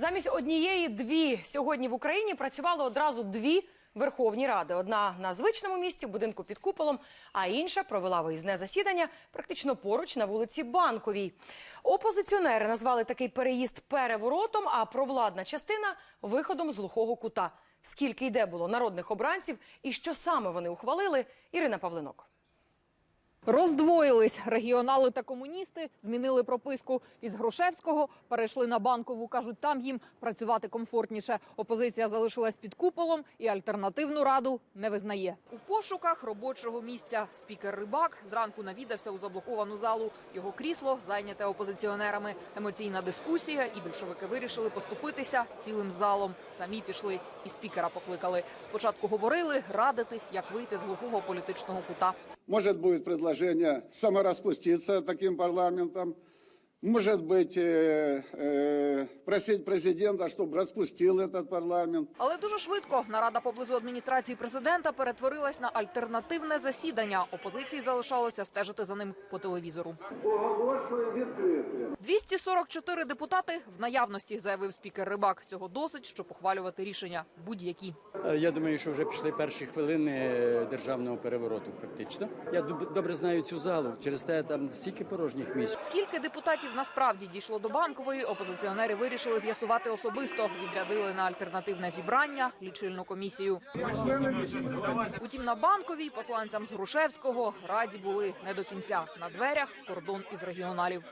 Замість однієї дві сьогодні в Україні працювали одразу дві Верховні Ради. Одна на звичному місці, в будинку під куполом, а інша провела виїзне засідання практично поруч на вулиці Банковій. Опозиціонери назвали такий переїзд переворотом, а провладна частина виходом з глухого кута. Скільки йде було народних обранців і що саме вони ухвалили, Ірина Павлинок. Роздвоїлись регіонали та комуністи, змінили прописку із Грушевського, перейшли на банкову. кажуть, там їм працювати комфортніше. Опозиція залишилась під куполом і альтернативну раду не визнає. У пошуках робочого місця спікер Рибак зранку навідався у заблоковану залу. Його крісло зайняте опозиціонерами. Емоційна дискусія, і більшовики вирішили поступитися цілим залом. Самі пішли і спікера покликали. Спочатку говорили радитись, як вийти з глухого політичного кута. Может будет предложение самораспуститься таким парламентом. Может быть, э, э, просить президента, чтобы распустил этот парламент. Але дуже швидко нарада поблизу адміністрації президента перетворилась на альтернативне засідання. Опозиції залишалося стежити за ним по телевізору. Оголошую відкритим. 244 депутати в наявності, заявив спікер Рибак. Цього досить, щоб ухвалювати рішення будь-які. Е, Я думаю, що вже пішли перші хвилини е, державного перевороту. Фактично, я доб- добре знаю цю залу. Через те там стільки порожніх місць. Скільки депутатів Насправді дійшло до банкової, опозиціонери вирішили з'ясувати особисто. Відрядили на альтернативне зібрання лічильну комісію. Утім, на банковій посланцям з Грушевського раді були не до кінця. На дверях кордон із регіоналів.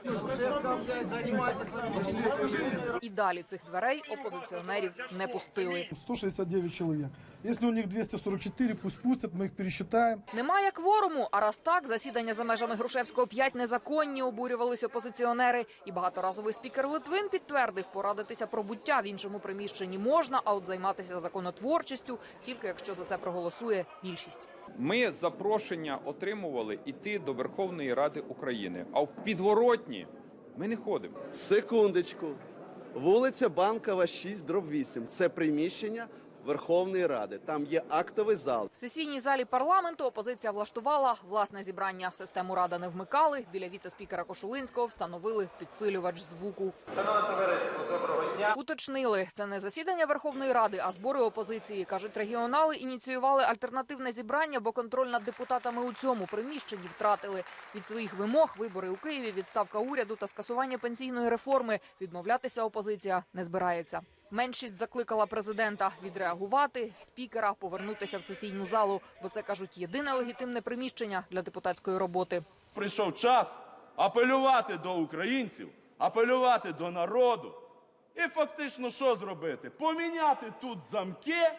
І далі цих дверей опозиціонерів не пустили. 169 человек. Если у них 244, пусть пустят, мы их пересчитаем. Немає кворуму, а раз так, засідання за межами Грушевського 5 незаконні, обурювались опозиціонери. І багаторазовий спікер Литвин підтвердив, порадитися про буття в іншому приміщенні можна, а от займатися законотворчістю тільки якщо за це проголосує більшість. Ми запрошення отримували йти до Верховної Ради України, а в підворотні ми не ходимо. Секундочку. Вулиця Банкова, 6, дроб 8. Це приміщення Верховної Ради. Там є актовий зал. В сесійній залі парламенту опозиція влаштувала власне зібрання. Систему рада не вмикали. Біля віце-спікера Кошулинського встановили підсилювач звуку. Доброго дня Уточнили, це не засідання Верховної Ради, а збори опозиції. Кажуть, регіонали ініціювали альтернативне зібрання, бо контроль над депутатами у цьому приміщенні втратили. Від своїх вимог вибори у Києві, відставка уряду та скасування пенсійної реформи. Відмовлятися опозиція не збирається. Меншість закликала президента відреагувати, спікера повернутися в сесійну залу, бо це кажуть єдине легітимне приміщення для депутатської роботи. прийшов час апелювати до українців, апелювати до народу. І фактично що зробити? Поміняти тут замки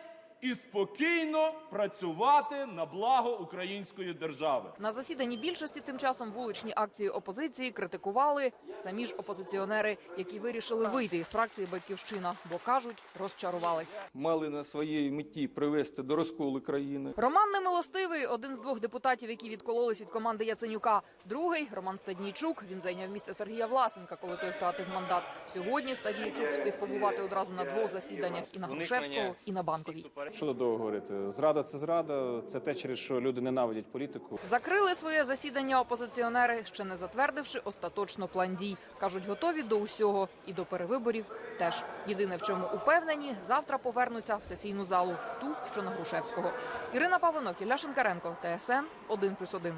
і спокійно працювати на благо української держави. На засіданні більшості тим часом вуличні акції опозиції критикували самі ж опозиціонери, які вирішили вийти із фракції Батьківщина, бо кажуть, розчарувались. мали на своїй меті привести до розколу країни. Роман Немилостивий один з двох депутатів, які відкололись від команди Яценюка. Другий Роман Стаднійчук. Він зайняв місце Сергія Власенка, коли той втратив мандат. Сьогодні Стаднійчук встиг побувати одразу на двох засіданнях і на Грушевського, і на банковій. Що тут довго говорити? Зрада це зрада, це те, через що люди ненавидять політику. Закрили своє засідання опозиціонери, ще не затвердивши остаточно план дій. кажуть, готові до усього і до перевиборів теж. Єдине, в чому упевнені, завтра повернуться в сесійну залу, ту, що на Грушевського. Ірина Павонок, Ілля Шинкаренко, ТСН 1+,1.